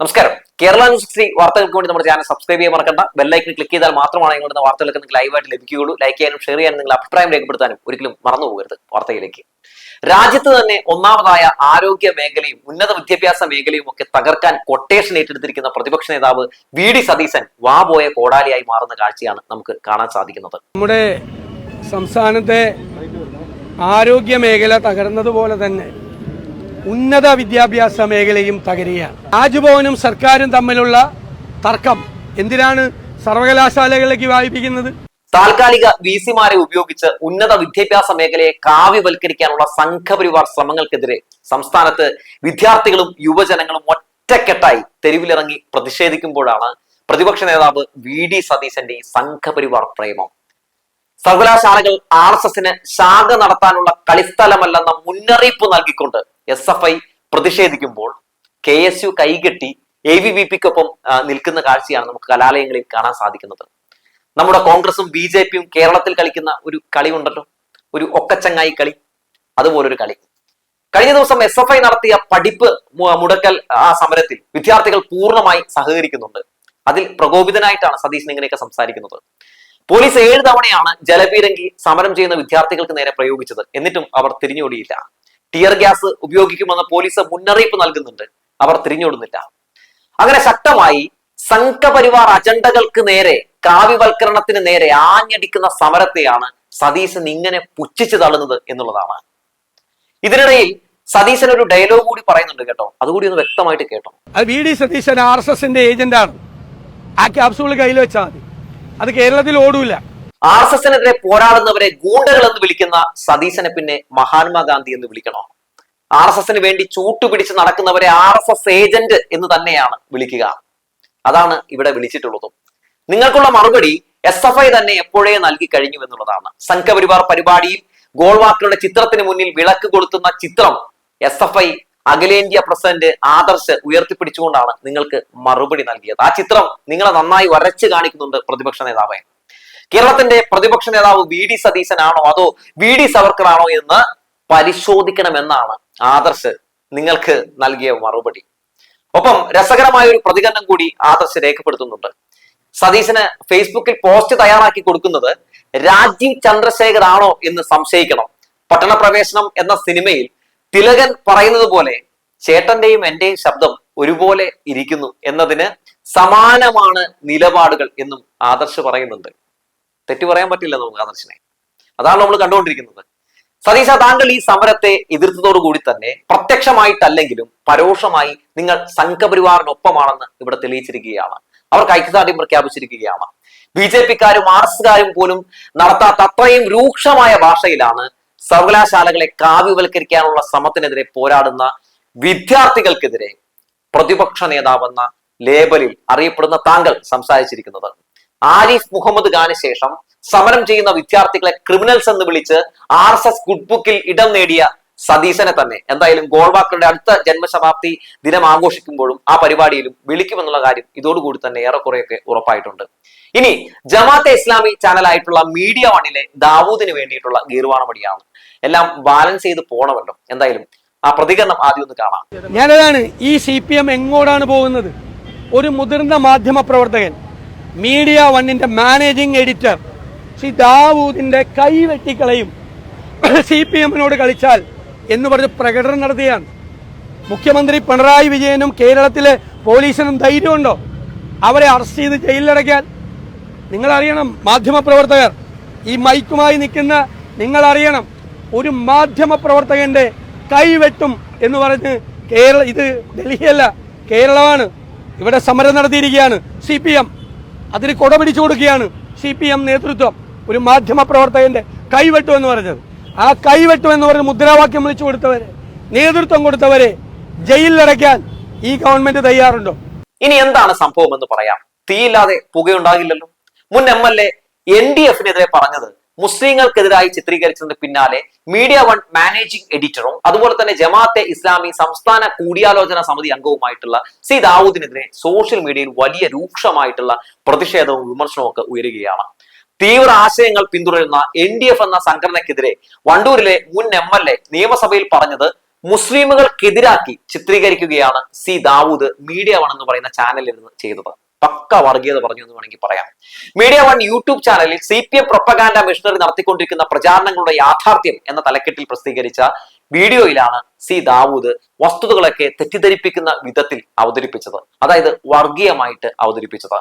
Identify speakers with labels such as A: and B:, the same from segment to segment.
A: നമസ്കാരം. Kerala news three വാർത്തകൾക്ക് വേണ്ടി നമ്മുടെ ചാനൽ സബ്സ്ക്രൈബ് ചെയ്യാൻ മറക്കണ്ട. ബെല്ലൈക്കൻ ക്ലിക്ക് ചെയ്താൽ മാത്രമാണ് നിങ്ങളുടെ വാർത്തകൾക്ക് നിങ്ങൾക്ക് ലൈവായിട്ട് ലഭിക്കുകയുള്ളൂ. ലൈക്ക് ചെയ്യാനും ഷെയർ ചെയ്യാനും നിങ്ങൾ അഭിപ്രായം രേഖപ്പെടുത്താനും ഒരിക്കലും മറന്നു പോകരുത് വാർത്തയിലേക്ക്. രാജ്യത്ത് തന്നെ ഒന്നാമതായ ആരോഗ്യ മേഖലയും ഉന്നത വിദ്യാഭ്യാസ മേഖലയും ഒക്കെ തകർക്കാൻ കൊട്ടേഷൻ ഏറ്റെടുത്തിരിക്കുന്ന പ്രതിപക്ഷ നേതാവ് വി ഡി സതീശൻ വാപോയ കോടാലിയായി മാറുന്ന കാഴ്ചയാണ് നമുക്ക് കാണാൻ സാധിക്കുന്നത്.
B: നമ്മുടെ സംസ്ഥാനത്തെ ആരോഗ്യ മേഖല തകർന്നതുപോലെ തന്നെ ഉന്നത വിദ്യാഭ്യാസ മേഖലയും തകരുകയാണ്. രാജ്ഭവനും സർക്കാരും തമ്മിലുള്ള തർക്കം എന്തിനാണ് സർവകലാശാലകളിലേക്ക് വായിപ്പിക്കുന്നത്
A: താൽക്കാലിക വി സിമാരെ ഉപയോഗിച്ച് ഉന്നത വിദ്യാഭ്യാസ മേഖലയെ കാവ്യവൽക്കരിക്കാനുള്ള സംഘപരിവാർ ശ്രമങ്ങൾക്കെതിരെ സംസ്ഥാനത്ത് വിദ്യാർത്ഥികളും യുവജനങ്ങളും ഒറ്റക്കെട്ടായി തെരുവിലിറങ്ങി പ്രതിഷേധിക്കുമ്പോഴാണ് പ്രതിപക്ഷ നേതാവ് വി ഡി സതീശന്റെ സംഘപരിവാർ പ്രേമം. സർവകലാശാലകൾ ആർ എസ് എസിന് ശാഖ നടത്താനുള്ള കളിസ്ഥലമല്ലെന്ന മുന്നറിയിപ്പ് നൽകിക്കൊണ്ട് എസ് എഫ് ഐ പ്രതിഷേധിക്കുമ്പോൾ കെ എസ് യു കൈകെട്ടി എ വി വി പിക്കൊപ്പം നിൽക്കുന്ന കാഴ്ചയാണ് നമുക്ക് കലാലയങ്ങളിൽ കാണാൻ സാധിക്കുന്നത്. നമ്മുടെ കോൺഗ്രസും ബി ജെ പിയും കേരളത്തിൽ കളിക്കുന്ന ഒരു കളി ഉണ്ടല്ലോ. ഒരു ഒക്കച്ചങ്ങായി കളി. അതുപോലൊരു കളി. കഴിഞ്ഞ ദിവസം എസ് എഫ് ഐ നടത്തിയ പഠിപ്പ് മുടക്കൽ ആ സമരത്തിൽ വിദ്യാർത്ഥികൾ പൂർണമായി സഹകരിക്കുന്നുണ്ട്. അതിൽ പ്രകോപിതനായിട്ടാണ് സതീശൻ ഇങ്ങനെയൊക്കെ സംസാരിക്കുന്നത്. പോലീസ് ഏഴ് തവണയാണ് ജലപീരങ്കി സമരം ചെയ്യുന്ന വിദ്യാർത്ഥികൾക്ക് നേരെ പ്രയോഗിച്ചത്. എന്നിട്ടും അവർ തിരിഞ്ഞോടിയില്ല ടിയർ ഗ്യാസ് ഉപയോഗിക്കുമെന്ന് പോലീസ് മുന്നറിയിപ്പ് നൽകുന്നുണ്ട്. അവർ തിരിഞ്ഞോടുന്നില്ല. അങ്ങനെ ശക്തമായി സംഘപരിവാർ അജണ്ടകൾക്ക് നേരെ കാവ്യവൽക്കരണത്തിന് നേരെ ആഞ്ഞടിക്കുന്ന സമരത്തെയാണ് സതീശൻ ഇങ്ങനെ പുച്ഛിച്ചു തള്ളുന്നത് എന്നുള്ളതാണ്. ഇതിനിടയിൽ സതീശൻ ഒരു ഡയലോഗ് കൂടി പറയുന്നുണ്ട് കേട്ടോ. അതുകൂടി ഒന്ന് വ്യക്തമായിട്ട് കേട്ടോ
B: V D Satheesan R S എസിന്റെ ഏജന്റാണ് ആ ക്യാപ്സൂൾ കയ്യിൽ വെച്ചാൽ മതി. അത് കേരളത്തിൽ ഓടൂല.
A: ആർ എസ് എസിനെതിരെ പോരാടുന്നവരെ ഗൂണ്ടകൾ എന്ന് വിളിക്കുന്ന സതീശനെ പിന്നെ മഹാത്മാഗാന്ധി എന്ന് വിളിക്കണോ. ആർ എസ് എസിന് വേണ്ടി ചൂട്ടുപിടിച്ച് നടക്കുന്നവരെ ആർ എസ് എസ് ഏജന്റ് എന്ന് തന്നെയാണ് വിളിക്കുക. അതാണ് ഇവിടെ വിളിച്ചിട്ടുള്ളതും. നിങ്ങൾക്കുള്ള മറുപടി എസ് എഫ് ഐ തന്നെ എപ്പോഴേ നൽകി കഴിഞ്ഞു എന്നുള്ളതാണ്. സംഘപരിവാർ പരിപാടിയിൽ ഗോൾവാക്കളുടെ ചിത്രത്തിന് മുന്നിൽ വിളക്ക് കൊളുത്തുന്ന ചിത്രം എസ് എഫ് ഐ അഖിലേന്ത്യാ പ്രസിഡന്റ് ആദർശ് ഉയർത്തിപ്പിടിച്ചുകൊണ്ടാണ് നിങ്ങൾക്ക് മറുപടി നൽകിയത്. ആ ചിത്രം നിങ്ങളെ നന്നായി വരച്ച് കാണിക്കുന്നുണ്ട് പ്രതിപക്ഷ നേതാവെ. കേരളത്തിന്റെ പ്രതിപക്ഷ നേതാവ് വി ഡി സതീശനാണോ അതോ വി ഡി സവർക്കർ ആണോ എന്ന് പരിശോധിക്കണമെന്നാണ് ആദർശ് നിങ്ങൾക്ക് നൽകിയ മറുപടി. ഒപ്പം രസകരമായ ഒരു പ്രതികരണം കൂടി ആദർശ് രേഖപ്പെടുത്തുന്നുണ്ട്. സതീശന് ഫേസ്ബുക്കിൽ പോസ്റ്റ് തയ്യാറാക്കി കൊടുക്കുന്നത് രാജീവ് ചന്ദ്രശേഖർ ആണോ എന്ന് സംശയിക്കണം. പട്ടണപ്രവേശനം എന്ന സിനിമയിൽ തിലകൻ പറയുന്നത് പോലെ ചേട്ടന്റെയും എന്റെയും ശബ്ദം ഒരുപോലെ ഇരിക്കുന്നു എന്നതിന് സമാനമാണ് നിലപാടുകൾ എന്നും ആദർശ് പറയുന്നുണ്ട്. തെറ്റു പറയാൻ പറ്റില്ല നമുക്ക് ആദർശിനെ. അതാണ് നമ്മൾ കണ്ടുകൊണ്ടിരിക്കുന്നത്. സതീശ താങ്കൾ ഈ സമരത്തെ എതിർത്തതോടുകൂടി തന്നെ പ്രത്യക്ഷമായിട്ടല്ലെങ്കിലും പരോക്ഷമായി നിങ്ങൾ സംഘപരിവാറിനൊപ്പമാണെന്ന് ഇവിടെ തെളിയിച്ചിരിക്കുകയാണ്. അവർക്ക് ഐക്യദാർഢ്യം പ്രഖ്യാപിച്ചിരിക്കുകയാണ്. ബി ജെ പിക്കാരും ആർ എസുകാരും പോലും നടത്താത്ത അത്രയും രൂക്ഷമായ ഭാഷയിലാണ് സർവകലാശാലകളെ കാവ്യവൽക്കരിക്കാനുള്ള ശ്രമത്തിനെതിരെ പോരാടുന്ന വിദ്യാർത്ഥികൾക്കെതിരെ പ്രതിപക്ഷ നേതാവെന്ന ലേബലിൽ അറിയപ്പെടുന്ന താങ്കൾ സംസാരിച്ചിരിക്കുന്നത്. ആരിഫ് മുഹമ്മദ് ഖാന് ശേഷം സമരം ചെയ്യുന്ന വിദ്യാർത്ഥികളെ ക്രിമിനൽസ് എന്ന് വിളിച്ച് ആർ എസ് എസ് ഗുഡ് ബുക്കിൽ ഇടം നേടിയ സതീശനെ തന്നെ. എന്തായാലും ഗോൾവാക്കളുടെ അടുത്ത ജന്മശതാബ്ദി ദിനം ആഘോഷിക്കുമ്പോഴും ആ പരിപാടിയിലും വിളിക്കുമെന്നുള്ള കാര്യം ഇതോടുകൂടി തന്നെ ഏറെക്കുറെയൊക്കെ ഉറപ്പായിട്ടുണ്ട്. ഇനി ജമാഅത്തെ ഇസ്ലാമി ചാനലായിട്ടുള്ള മീഡിയ വണ്ണിലെ ദാവൂദിന് വേണ്ടിയിട്ടുള്ള ഗീർവാണമടിയാണ് എല്ലാം ബാലൻസ് ചെയ്ത് പോണമല്ലോ. എന്തായാലും ആ പ്രതികരണം ആദ്യം ഒന്ന് കാണാം.
B: ഞാനതാണ് ഈ സി പി എം എങ്ങോട്ടാണ് പോകുന്നത്? ഒരു മുതിർന്ന മാധ്യമ പ്രവർത്തകൻ മീഡിയ വണ്ണിന്റെ മാനേജിംഗ് എഡിറ്റർ ശ്രീ ദാവൂദിന്റെ കൈ വെട്ടിക്കളയും. സി പി എമ്മിനോട് കളിച്ചാൽ എന്ന് പറഞ്ഞ് പ്രകടനം നടത്തുകയാണ് മുഖ്യമന്ത്രി പിണറായി വിജയനും കേരളത്തിലെ പോലീസിനും ധൈര്യമുണ്ടോ? അവരെ അറസ്റ്റ് ചെയ്ത് ജയിലിലടയ്ക്കാൻ. നിങ്ങളറിയണം മാധ്യമപ്രവർത്തകർ ഈ മൈക്കുമായി നിൽക്കുന്ന നിങ്ങൾ അറിയണം ഒരു മാധ്യമപ്രവർത്തകന്റെ കൈവെട്ടും എന്ന് പറഞ്ഞ് കേരള ഇത് ഡൽഹിയല്ല കേരളമാണ്. ഇവിടെ സമരം നടത്തിയിരിക്കുകയാണ് സി പി എം. അതിന് കൊടപിടിച്ചു കൊടുക്കുകയാണ് സി പി എം നേതൃത്വം ഒരു മാധ്യമ പ്രവർത്തകന്റെ കൈവെട്ടു എന്ന് പറഞ്ഞത്. ആ കൈവെട്ടു എന്ന് പറഞ്ഞ് മുദ്രാവാക്യം വിളിച്ചു കൊടുത്തവരെ നേതൃത്വം കൊടുത്തവരെ ജയിലിലടയ്ക്കാൻ ഈ ഗവൺമെന്റ് തയ്യാറുണ്ടോ?
A: ഇനി എന്താണ് സംഭവം എന്ന് പറയാം. തീയില്ലാതെ പുകയുണ്ടാകില്ലല്ലോ. മുൻ M L A N D എഫിനെതിരെ പറഞ്ഞത് മുസ്ലിങ്ങൾക്കെതിരായി ചിത്രീകരിച്ചതിന് പിന്നാലെ മീഡിയ വൺ മാനേജിംഗ് എഡിറ്ററും അതുപോലെ തന്നെ ജമാഅത്തെ ഇസ്ലാമി സംസ്ഥാന കൂടിയാലോചന സമിതി അംഗവുമായിട്ടുള്ള സി ദാവൂദിനെതിരെ സോഷ്യൽ മീഡിയയിൽ വലിയ രൂക്ഷമായിട്ടുള്ള പ്രതിഷേധവും വിമർശനവും ഒക്കെ ഉയരുകയാണ്. തീവ്ര ആശയങ്ങൾ പിന്തുടരുന്ന എൻ ഡി എഫ് എന്ന സംഘടനയ്ക്കെതിരെ വണ്ടൂരിലെ മുൻ എം എൽ എ നിയമസഭയിൽ പറഞ്ഞത് മുസ്ലിമുകൾക്കെതിരാക്കി ചിത്രീകരിക്കുകയാണ് സി ദാവൂദ് മീഡിയ വൺ എന്ന് പറയുന്ന ചാനലിൽ നിന്ന് ചെയ്തത്. പക്ക വർഗീയത പറഞ്ഞു എന്ന് വേണമെങ്കിൽ പറയാം. മീഡിയ വൺ യൂട്യൂബ് ചാനലിൽ C P M propaganda machinery നടത്തിക്കൊണ്ടിരിക്കുന്ന പ്രചാരണങ്ങളുടെ യാഥാർത്ഥ്യം എന്ന തലക്കെട്ടിൽ പ്രസിദ്ധീകരിച്ച വീഡിയോയിലാണ് സി ദാവൂദ് വസ്തുതകളൊക്കെ തെറ്റിദ്ധരിപ്പിക്കുന്ന വിധത്തിൽ അവതരിപ്പിച്ചത്. അതായത് വർഗീയമായിട്ട് അവതരിപ്പിച്ചത്.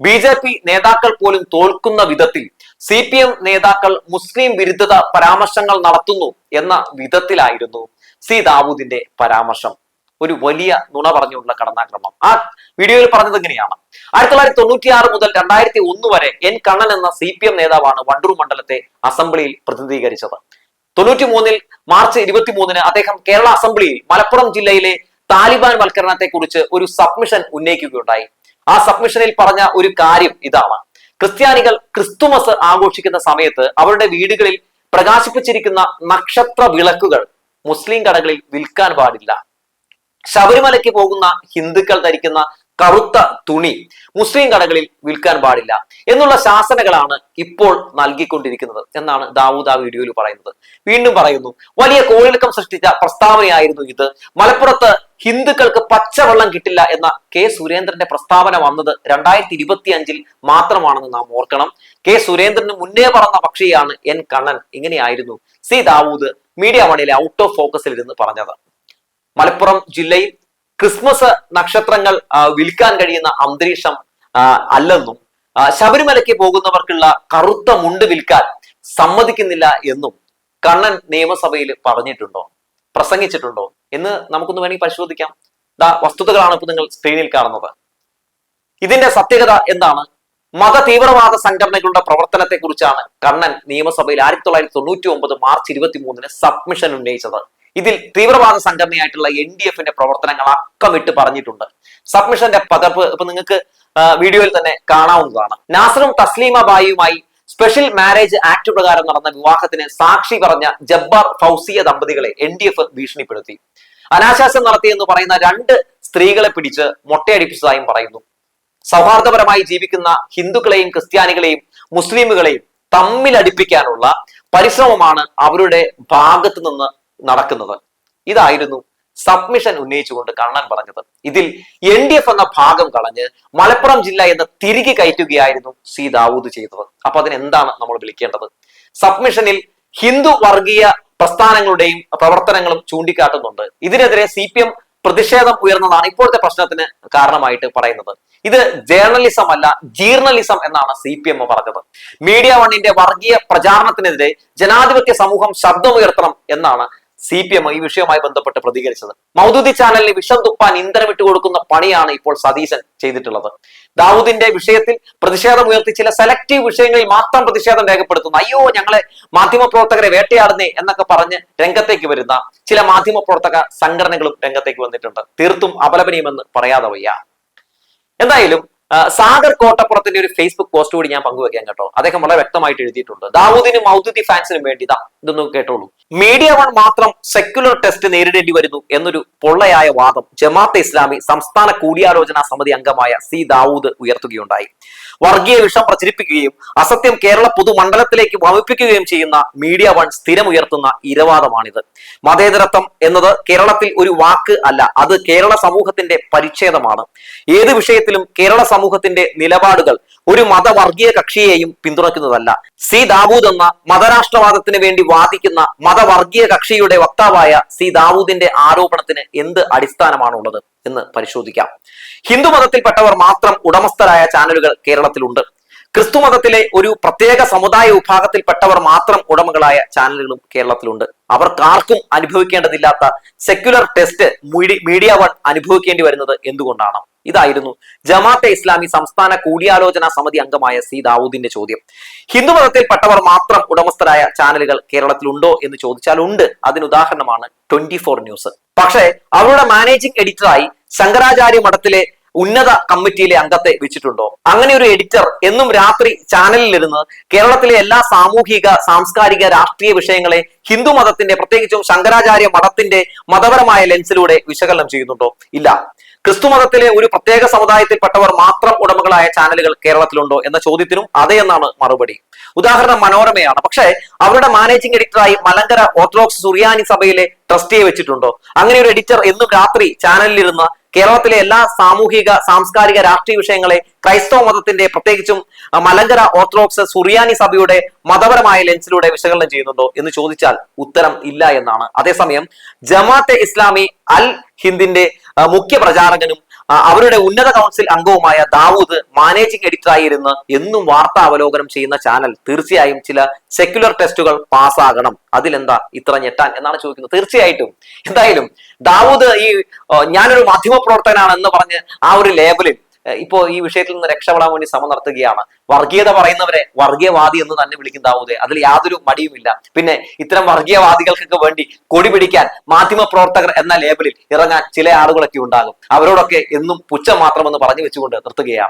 A: ബി ജെ പി നേതാക്കൾ പോലും തോൽക്കുന്ന വിധത്തിൽ സി പി എം നേതാക്കൾ മുസ്ലിം വിരുദ്ധത പരാമർശങ്ങൾ നടത്തുന്നു എന്ന വിധത്തിലായിരുന്നു സി ദാവൂദിന്റെ പരാമർശം. ഒരു വലിയ നുണ പറഞ്ഞുള്ള കടന്നാക്രമണം ആ വീഡിയോയിൽ പറഞ്ഞത് എങ്ങനെയാണ് ആയിരത്തി തൊള്ളായിരത്തി തൊണ്ണൂറ്റി ആറ് മുതൽ രണ്ടായിരത്തി ഒന്ന് വരെ എൻ കണ്ണൻ എന്ന സി പി എം നേതാവാണ് വണ്ടൂർ മണ്ഡലത്തെ അസംബ്ലിയിൽ പ്രതിനിധീകരിച്ചത്. തൊണ്ണൂറ്റി മൂന്നിൽ മാർച്ച് ഇരുപത്തി മൂന്നിന് അദ്ദേഹം കേരള അസംബ്ലിയിൽ മലപ്പുറം ജില്ലയിലെ താലിബാൻ വൽക്കരണത്തെ കുറിച്ച് ഒരു സബ്മിഷൻ ഉന്നയിക്കുകയുണ്ടായി. ആ സബ്മിഷനിൽ പറഞ്ഞ ഒരു കാര്യം ഇതാണ്. ക്രിസ്ത്യാനികൾ ക്രിസ്തുമസ് ആഘോഷിക്കുന്ന സമയത്ത് അവരുടെ വീടുകളിൽ പ്രകാശിപ്പിച്ചിരിക്കുന്ന നക്ഷത്ര വിളക്കുകൾ മുസ്ലിം കടകളിൽ വിൽക്കാൻ പാടില്ല. ശബരിമലയ്ക്ക് പോകുന്ന ഹിന്ദുക്കൾ ധരിക്കുന്ന കറുത്ത തുണി മുസ്ലിം കടകളിൽ വിൽക്കാൻ പാടില്ല എന്നുള്ള ശാസനകളാണ് ഇപ്പോൾ നൽകിക്കൊണ്ടിരിക്കുന്നത് എന്നാണ് ദാവൂദ് ആ വീഡിയോയിൽ പറയുന്നത്. വീണ്ടും പറയുന്നു വലിയ കോളിളക്കം സൃഷ്ടിച്ച പ്രസ്താവനയായിരുന്നു ഇത്. മലപ്പുറത്ത് ഹിന്ദുക്കൾക്ക് പച്ചവെള്ളം കിട്ടില്ല എന്ന കെ. സുരേന്ദ്രന്റെ പ്രസ്താവന വന്നത് രണ്ടായിരത്തി ഇരുപത്തി അഞ്ചിൽ മാത്രമാണെന്ന് നാം ഓർക്കണം. കെ. സുരേന്ദ്രന് മുന്നേ പറഞ്ഞ പക്ഷിയാണ് എൻ കണ്ണൻ. ഇങ്ങനെയായിരുന്നു സി. ദാവൂദ് മീഡിയ വണിലെ ഔട്ട് ഓഫ് ഫോക്കസിൽ ഇരുന്ന് പറഞ്ഞത്. മലപ്പുറം ജില്ലയിൽ ക്രിസ്മസ് നക്ഷത്രങ്ങൾ വിൽക്കാൻ കഴിയുന്ന അന്തരീക്ഷം അല്ലെന്നും ശബരിമലയ്ക്ക് പോകുന്നവർക്കുള്ള കറുത്ത മുണ്ട് വിൽക്കാൻ സമ്മതിക്കുന്നില്ല എന്നും കണ്ണൻ നിയമസഭയിൽ പറഞ്ഞിട്ടുണ്ടോ? പ്രസംഗിച്ചിട്ടുണ്ടോ? എന്ന് നമുക്കൊന്ന് വേണമെങ്കിൽ പരിശോധിക്കാം. ദാ വസ്തുതകളാണ് ഇപ്പൊ നിങ്ങൾ സ്ക്രീനിൽ കാണുന്നത്. ഇതിന്റെ സത്യകത എന്താണ്? മത തീവ്രവാദ സംഘടനകളുടെ പ്രവർത്തനത്തെ കുറിച്ചാണ് കണ്ണൻ നിയമസഭയിൽ ആയിരത്തി തൊള്ളായിരത്തി തൊണ്ണൂറ്റി ഒമ്പത് മാർച്ച് ഇരുപത്തി മൂന്നിന് സബ്മിഷൻ ഉന്നയിച്ചത്. ഇതിൽ തീവ്രവാദ സംഘടനയായിട്ടുള്ള എൻ ഡി എഫിന്റെ പ്രവർത്തനങ്ങൾ അക്കമിട്ട് പറഞ്ഞിട്ടുണ്ട്. സബ്മിഷന്റെ പകർപ്പ് ഇപ്പൊ നിങ്ങൾക്ക് വീഡിയോയിൽ തന്നെ കാണാവുന്നതാണ്. നാസറും തസ്ലീമ ബായിയുമായി സ്പെഷ്യൽ മാരേജ് ആക്ട് പ്രകാരം നടന്ന വിവാഹത്തിന് സാക്ഷി പറഞ്ഞ ജബ്ബാർ ഫൗസിയ ദമ്പതികളെ എൻ ഡി എഫ് ഭീഷണിപ്പെടുത്തി. അനാശാസ്യം നടത്തിയെന്ന് പറയുന്ന രണ്ട് സ്ത്രീകളെ പിടിച്ച് മൊട്ടയടിപ്പിച്ചതായും പറയുന്നു. സൗഹാർദ്ദപരമായി ജീവിക്കുന്ന ഹിന്ദുക്കളെയും ക്രിസ്ത്യാനികളെയും മുസ്ലിമുകളെയും തമ്മിലടിപ്പിക്കാനുള്ള പരിശ്രമമാണ് അവരുടെ ഭാഗത്ത് നിന്ന് നടക്കുന്നത്. ഇതായിരുന്നു സബ്മിഷൻ ഉന്നയിച്ചുകൊണ്ട് കണ്ണൻ പറഞ്ഞത്. ഇതിൽ എൻ ഡി എഫ് എന്ന ഭാഗം കളഞ്ഞ് മലപ്പുറം ജില്ല എന്ന് തിരികെ കയറ്റുകയായിരുന്നു സി ദാവൂദ് ചെയ്തത്. അപ്പൊ അതിനെന്താണ് നമ്മൾ വിളിക്കേണ്ടത്? സബ്മിഷനിൽ ഹിന്ദു വർഗീയ പ്രസ്ഥാനങ്ങളുടെയും പ്രവർത്തനങ്ങളും ചൂണ്ടിക്കാട്ടുന്നുണ്ട്. ഇതിനെതിരെ സി പി എം പ്രതിഷേധം ഉയർന്നതാണ് ഇപ്പോഴത്തെ പ്രശ്നത്തിന് കാരണമായിട്ട് പറയുന്നത്. ഇത് ജേർണലിസം അല്ല ജീർണലിസം എന്നാണ് സി പി എം പറഞ്ഞത്. മീഡിയ വണ്ണിന്റെ വർഗീയ പ്രചാരണത്തിനെതിരെ ജനാധിപത്യ സമൂഹം ശബ്ദമുയർത്തണം എന്നാണ് സി പി എം ഈ വിഷയവുമായി ബന്ധപ്പെട്ട് പ്രതികരിച്ചത്. മൗദൂദി ചാനലിന് വിഷം തുപ്പാൻ ഇന്ധനം ഇട്ട് കൊടുക്കുന്ന പണിയാണ് ഇപ്പോൾ സതീശൻ ചെയ്തിട്ടുള്ളത്. ദാവൂദിന്റെ വിഷയത്തിൽ പ്രതിഷേധം ഉയർത്തി ചില സെലക്റ്റീവ് വിഷയങ്ങളിൽ മാത്രം പ്രതിഷേധം രേഖപ്പെടുത്തുന്നു. അയ്യോ ഞങ്ങളെ മാധ്യമപ്രവർത്തകരെ വേട്ടയാടുന്നേ എന്നൊക്കെ പറഞ്ഞ് രംഗത്തേക്ക് വരുന്ന ചില മാധ്യമപ്രവർത്തക സംഘടനകളും രംഗത്തേക്ക് വന്നിട്ടുണ്ട്. തീർത്തും അപലപനീയമെന്ന് പറയാതെ വയ്യ. എന്തായാലും സാഗർ കോട്ടപ്പുറത്തിന്റെ ഒരു ഫേസ്ബുക്ക് പോസ്റ്റ് കൂടി ഞാൻ പങ്കുവെക്കാൻ കേട്ടോ. അദ്ദേഹം വളരെ വ്യക്തമായിട്ട് എഴുതിയിട്ടുണ്ട്. ദാവൂദിനും മൗദൂദി ഫാൻസിനും വേണ്ടി ഇതാ ഇതൊന്നും കേട്ടോളൂ. മീഡിയ വൺ മാത്രം സെക്യുലർ ടെസ്റ്റ് നേരിടേണ്ടി വരുന്നു എന്നൊരു പൊള്ളയായ വാദം ജമാഅത്തെ ഇസ്ലാമി സംസ്ഥാന കൂടിയാലോചന സമിതി അംഗമായ സി ദാവൂദ് ഉയർത്തുകയുണ്ടായി. വർഗീയ വിഷം പ്രചരിപ്പിക്കുകയും അസത്യം കേരള പൊതുമണ്ഡലത്തിലേക്ക് വമിപ്പിക്കുകയും ചെയ്യുന്ന മീഡിയ വൺ സ്ഥിരം ഉയർത്തുന്ന ഇരവാദമാണിത്. മതേതരത്വം എന്നത് കേരളത്തിൽ ഒരു വാക്ക് അല്ല അത് കേരള സമൂഹത്തിന്റെ പരിച്ഛേദമാണ്. ഏത് വിഷയത്തിലും കേരള സമൂഹത്തിന്റെ നിലപാടുകൾ ഒരു മതവർഗീയ കക്ഷിയെയും പിന്തുണയ്ക്കുന്നതല്ല. സി ദാവൂദ് എന്ന മതരാഷ്ട്രവാദത്തിന് വേണ്ടി വാദിക്കുന്ന മതവർഗീയ കക്ഷിയുടെ വക്താവായ സി ദാവൂദിന്റെ ആരോപണത്തിന് എന്ത് അടിസ്ഥാനമാണുള്ളത് എന്ന് പരിശോധിക്കാം. ഹിന്ദു മതത്തിൽപ്പെട്ടവർ മാത്രം ഉടമസ്ഥരായ ചാനലുകൾ കേരളത്തിലുണ്ട്. ക്രിസ്തു മതത്തിലെ ഒരു പ്രത്യേക സമുദായ വിഭാഗത്തിൽപ്പെട്ടവർ മാത്രം ഉടമകളായ ചാനലുകളും കേരളത്തിലുണ്ട്. അവർക്കാർക്കും അനുഭവിക്കേണ്ടതില്ലാത്ത സെക്യുലർ ടെസ്റ്റ് മീഡിയ വൺ അനുഭവിക്കേണ്ടി വരുന്നത് എന്തുകൊണ്ടാണ്? ഇതായിരുന്നു ജമാഅത്തെ ഇസ്ലാമി സംസ്ഥാന കൂടിയാലോചന സമിതി അംഗമായ സി ദാവൂദിന്റെ ചോദ്യം. ഹിന്ദുമതത്തിൽപ്പെട്ടവർ മാത്രം ഉടമസ്ഥരായ ചാനലുകൾ കേരളത്തിലുണ്ടോ എന്ന് ചോദിച്ചാൽ ഉണ്ട്. അതിന് ഉദാഹരണമാണ് ട്വന്റി ഫോർ ന്യൂസ്. പക്ഷേ അവരുടെ മാനേജിംഗ് എഡിറ്ററായി ശങ്കരാചാര്യ മഠത്തിലെ ഉന്നത കമ്മിറ്റിയിലെ അംഗത്തെ വെച്ചിട്ടുണ്ടോ? അങ്ങനെ ഒരു എഡിറ്റർ എന്നും രാത്രി ചാനലിൽ ചാനലിലിരുന്ന് കേരളത്തിലെ എല്ലാ സാമൂഹിക സാംസ്കാരിക രാഷ്ട്രീയ വിഷയങ്ങളെ ഹിന്ദു മതത്തിന്റെ പ്രത്യേകിച്ചും ശങ്കരാചാര്യ മതത്തിന്റെ മതപരമായ ലെൻസിലൂടെ വിശകലനം ചെയ്യുന്നുണ്ടോ? ഇല്ല. ക്രിസ്തുമതത്തിലെ ഒരു പ്രത്യേക സമുദായത്തിൽപ്പെട്ടവർ മാത്രം ഉടമകളായ ചാനലുകൾ കേരളത്തിലുണ്ടോ എന്ന ചോദ്യത്തിനും അതേ എന്നാണ് മറുപടി. ഉദാഹരണം മനോരമയാണ്. പക്ഷേ അവരുടെ മാനേജിംഗ് എഡിറ്ററായി മലങ്കര ഓർത്തഡോക്സ് സുറിയാനി സഭയിലെ ട്രസ്റ്റിയെ വെച്ചിട്ടുണ്ടോ? അങ്ങനെ ഒരു എഡിറ്റർ എന്നും രാത്രി ചാനലിലിരുന്ന് കേരളത്തിലെ എല്ലാ സാമൂഹിക സാംസ്കാരിക രാഷ്ട്രീയ വിഷയങ്ങളെ ക്രൈസ്തവ മതത്തിന്റെ പ്രത്യേകിച്ചും മലങ്കര ഓർത്തഡോക്സ് സുറിയാനി സഭയുടെ മതപരമായ ലെൻസിലൂടെ വിശകലനം ചെയ്യുന്നുണ്ടോ എന്ന് ചോദിച്ചാൽ ഉത്തരം ഇല്ല എന്നാണ്. അതേസമയം ജമാഅത്തെ ഇസ്ലാമി അൽ ഹിന്ദിന്റെ മുഖ്യ പ്രചാരകനും അവരുടെ ഉന്നത കൗൺസിൽ അംഗവുമായ ദാവൂദ് മാനേജിംഗ് എഡിറ്റർ ഇരുന്ന് എന്നും വാർത്താ അവലോകനം ചെയ്യുന്ന ചാനൽ തീർച്ചയായും ചില സെക്യുലർ ടെസ്റ്റുകൾ പാസ്സാകണം അതിലെന്താ ഇത്ര ഞെട്ടാൻ എന്നാണ് ചോദിക്കുന്നത്. തീർച്ചയായിട്ടും. എന്തായാലും ദാവൂദ് ഈ ഞാനൊരു മാധ്യമ പ്രവർത്തകനാണ് എന്ന് പറഞ്ഞ് ആ ഒരു ലേബലിൽ ആ, ഇപ്പോ ഈ വിഷയത്തിൽ നിന്ന് രക്ഷപ്പെടാൻ വേണ്ടി ശ്രമം നടത്തുകയാണ്. വർഗീയത പറയുന്നവരെ വർഗീയവാദി എന്ന് തന്നെ വിളിക്കും ദാവൂദ്. അതിൽ യാതൊരു മടിയുമില്ല. പിന്നെ ഇത്തരം വർഗീയവാദികൾക്കൊക്കെ വേണ്ടി കൊടി പിടിക്കാൻ മാധ്യമ പ്രവർത്തകർ എന്ന ലേബലിൽ ഇറങ്ങാൻ ചില ആളുകളൊക്കെ ഉണ്ടാകും. അവരോടൊക്കെ എന്നും പുച്ഛം മാത്രമെന്ന് പറഞ്ഞു വെച്ചുകൊണ്ട് നിർത്തുകയാണ്.